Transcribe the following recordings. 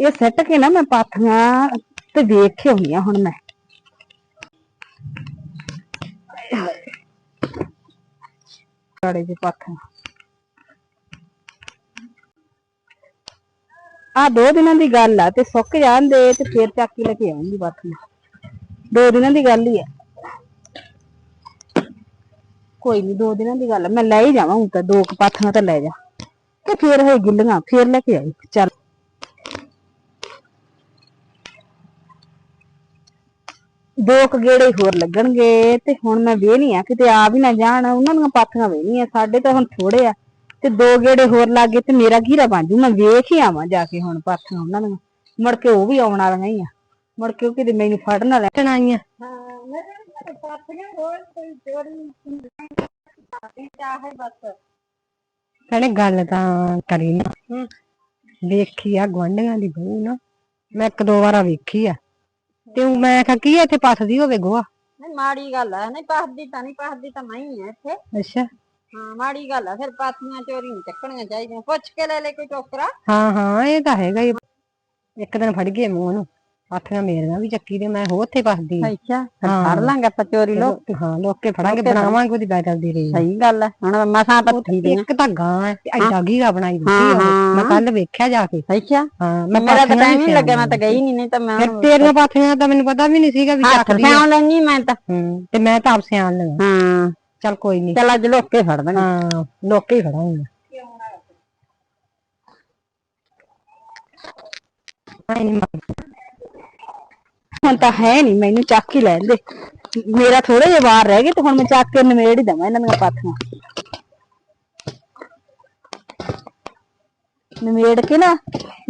ਇਹ ਸੱਟ ਕੇ ਨਾ ਮੈਂ ਪਾਥੀਆਂ ਤੇ ਵੇਖ ਕੇ ਆਉਣੀ ਆ ਹੁਣ ਮੈਂ। ਕਾੜੇ ਦੇ ਪਾਥੀਆਂ। ਆ ਦੋ ਦਿਨਾਂ ਦੀ ਗੱਲ ਆ, ਤੇ ਸੁੱਕ ਜਾਣ ਦੇ ਤੇ ਫੇਰ ਚਾਕੀ ਲੈ ਕੇ ਆਉਂਗੀ ਪਾਥੀਆਂ। ਦੋ ਦਿਨਾਂ ਦੀ ਗੱਲ ਹੀ ਆ। ਕੋਈ ਨਹੀਂ ਦੋ ਦਿਨਾਂ ਦੀ ਗੱਲ ਆ। ਮੈਂ ਲੈ ਹੀ ਜਾਵਾਂ, ਹੁਣ ਤਾਂ ਦੋ ਕੁ ਪਾਥੀਆਂ ਤਾਂ ਲੈ ਜਾ। ਤੇ ਫੇਰ ਹੋਏ ਗਿੱਲੀਆਂ, ਫੇਰ ਲੈ ਕੇ ਆਈ। ਚੱਲ। ਦੋ ਕੁ ਗੇੜੇ ਹੋਰ ਲੱਗਣਗੇ ਤੇ ਹੁਣ ਮੈਂ ਵੇਹਨੀ ਆ ਕਿਤੇ ਆ ਵੀ ਨਾ ਜਾਣ ਉਹਨਾਂ ਦੀਆਂ ਪਾਥੀਆਂ ਵੇਹਨੀਆਂ ਸਾਡੇ ਤਾਂ ਹੁਣ ਥੋੜੇ ਆ ਤੇ ਦੋ ਗੇੜੇ ਹੋਰ ਲੱਗੇ ਤੇ ਮੇਰਾ ਘੀਰਾ ਬਣ ਜੂ ਮੈਂ ਵੇਖ ਹੀ ਆਵਾਂ ਜਾ ਕੇ ਹੁਣ ਪਾਥੀਆਂ ਉਹਨਾਂ ਦੀਆਂ ਮੁੜ ਕੇ ਉਹ ਵੀ ਆਉਣ ਵਾਲੀਆਂ ਹੀ ਆ ਮੁੜ ਕੇ ਉਹ ਕਿਤੇ ਮੈਨੂੰ ਫੜ ਨਾ ਲੈ। ਟਣਾਈਆਂ ਭੈਣੇ ਗੱਲ ਤਾਂ ਕਰੀ ਨਾ। ਵੇਖੀ ਆ ਗੁਆਂਢੀਆਂ ਦੀ ਬਹੂ ਨਾ ਮੈਂ ਇੱਕ ਦੋ ਵਾਰਾ ਵੇਖੀ ਆ। ਤੇ ਊਂ ਮੈਂ ਕਿਹਾ ਕੀ ਆ ਇੱਥੇ ਪੱਥਦੀ ਹੋਵੇ ਗੋਆ ਨਹੀਂ ਮਾੜੀ ਗੱਲ ਆ। ਨਹੀਂ ਪਸਦੀ ਤਾਂ ਨਹੀਂ ਪਸਦੀ ਤਾਂ ਮੈਂ ਹੀ ਆ ਇੱਥੇ। ਅੱਛਾ। ਹਾਂ ਮਾੜੀ ਗੱਲ ਆ। ਫਿਰ ਪਾਥੀਆਂ ਚੋਰੀ ਨਹੀਂ ਚੱਕਣੀਆਂ ਚਾਹੀਦੀਆਂ। ਪੁੱਛ ਕੇ ਲੈ ਲੈ ਕੋਈ ਟੋਕਰਾ। ਹਾਂ ਹਾਂ ਇਹ ਤਾਂ ਹੈਗਾ ਹੀ। ਇੱਕ ਦਿਨ ਫੜ ਗਏ ਮੂੰਹ ਨੂੰ ਪਾਥੀਆਂ ਮੇਰੀਆਂ ਵੀ ਚੱਕੀ ਤੇ ਮੈਂ ਹੋ ਉੱਥੇ ਆ। ਅੱਛਾ। ਫੜ ਲਾਂਗੇ ਆਪਾਂ ਚੋਰੀ ਲੋਕ। ਹਾਂ ਲੋਕੇ ਫੜਾਂਗੇ ਬਣਾਵਾਂਗੇ ਉਹਦੀ ਬੈਟਲ ਦੀ ਰਹੀ ਸਹੀ ਗੱਲ ਆ ਹੁਣ ਮਸਾਂ ਪੱਥੀ ਦੀਆਂ ਇੱਕ ਤਾਂ ਗਾਂ ਹੈ ਤੇ ਐਡਾ ਗੀਗਾ ਬਣਾਈ ਦਿੱਤੀ ਹਾਂ, ਉਹ। ਹਾਂ। ਮੈਂ ਕੱਲ ਵੇਖਿਆ ਜਾ ਕੇ। ਅੱਛਾ। ਹਾਂ ਮੈਂ ਮੇਰਾ ਤਾਂ ਪਾਥੀਆਂ ਟਾਈਮ ਹੀ ਵੀ ਲੱਗਿਆ ਮੈਂ ਤਾਂ ਗਈ ਨਹੀਂ ਨਹੀਂ ਤਾਂ ਮੈਂ ਫਿਰ ਤੇਰੀਆਂ ਪਾਥੀਆਂ ਦਾ ਮੈਨੂੰ ਪਤਾ ਵੀ ਨਹੀਂ ਸੀਗਾ ਵੀ ਚੱਕਦੀ ਲੈਣੀ ਮੈਂ ਤਾਂ। ਹੂੰ ਤੇ ਮੈਂ ਤਾਂ ਆਪ ਸਿਆਣ ਲਗਾ ਹਾਂ। ਚੱਲ ਕੋਈ ਨਹੀਂ ਚੱਲ ਅੱਜ ਲੋਕੇ ਫੜ ਦਾਂਗੇ। ਹਾਂ ਲੋਕੇ ਨਹੀਂ ਹੁਣ ਤਾਂ ਹੈ ਨਹੀਂ ਮੈਨੂੰ ਚੱਕ ਹੀ ਲੈਣ ਦੇ ਮੇਰਾ ਥੋੜੇ ਜਿਹਾ ਵਾਰ ਰਹਿ ਗਏ ਤੇ ਹੁਣ ਮੈਂ ਚੱਕ ਕੇ ਨਵੇੜ ਹੀ ਦਵਾਂ ਇਹਨਾਂ ਦੀਆਂ ਪਾਥੀਆਂ। ਨਵੇੜ ਕੇ ਨਾ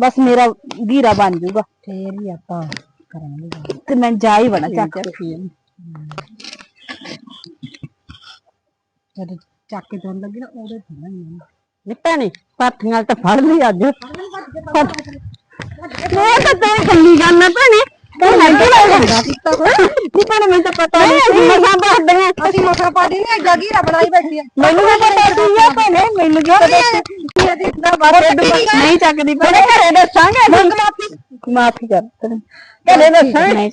ਬਸ ਮੇਰਾ ਘੀਰਾ ਬਣ ਜਾਊਗਾ। ਫੇਰ ਹੀ ਆਪਾਂ ਕਰਾਂਗੇ। ਤੇ ਮੈਂ ਜਾ ਹੀ ਵੜਾ ਚੱਕ ਕੇ। ਜਦ ਚੱਕ ਕੇ ਤੁਰਨ ਲੱਗੀ ਨਾ ਉਹਦੇ ਹੀ ਨੀ ਭੈਣੇ ਪਾਥੀਆਂ ਤਾਂ ਫੜ ਲਈ ਅੱਜ। ਇਹ ਤਾਂ ਤੇਰੀ ਕੱਲੀ ਗੱਲ ਨਾ ਭੈਣੇ। ਮੈਂ ਨਹੀਂ। ਭੈਣੇ ਮੈਨੂੰ ਤਾਂ ਪਤਾ ਨਹੀਂ ਮਸਾਂ ਬਾਹਦੀਆਂ ਅਸੀਂ ਮੋਟਰ ਪਾੜੀ ਨਹੀਂ ਐਡਾ ਗੀਰਾ ਬਣਾਈ ਬੈਠੀ ਆ। ਮੈਨੂੰ ਵੀ ਪਤਾ ਸੀ ਇਹ ਭੈਣੇ ਮੈਨੂੰ ਕੀ ਪਤਾ ਨਹੀਂ ਚੱਕਦੀ ਭੈਣੇ ਘਰੇ ਦੱਸਾਂਗੇ। ਮਾਫੀ ਕਰ ਘਰੇ ਦੱਸਾਂਗੇ।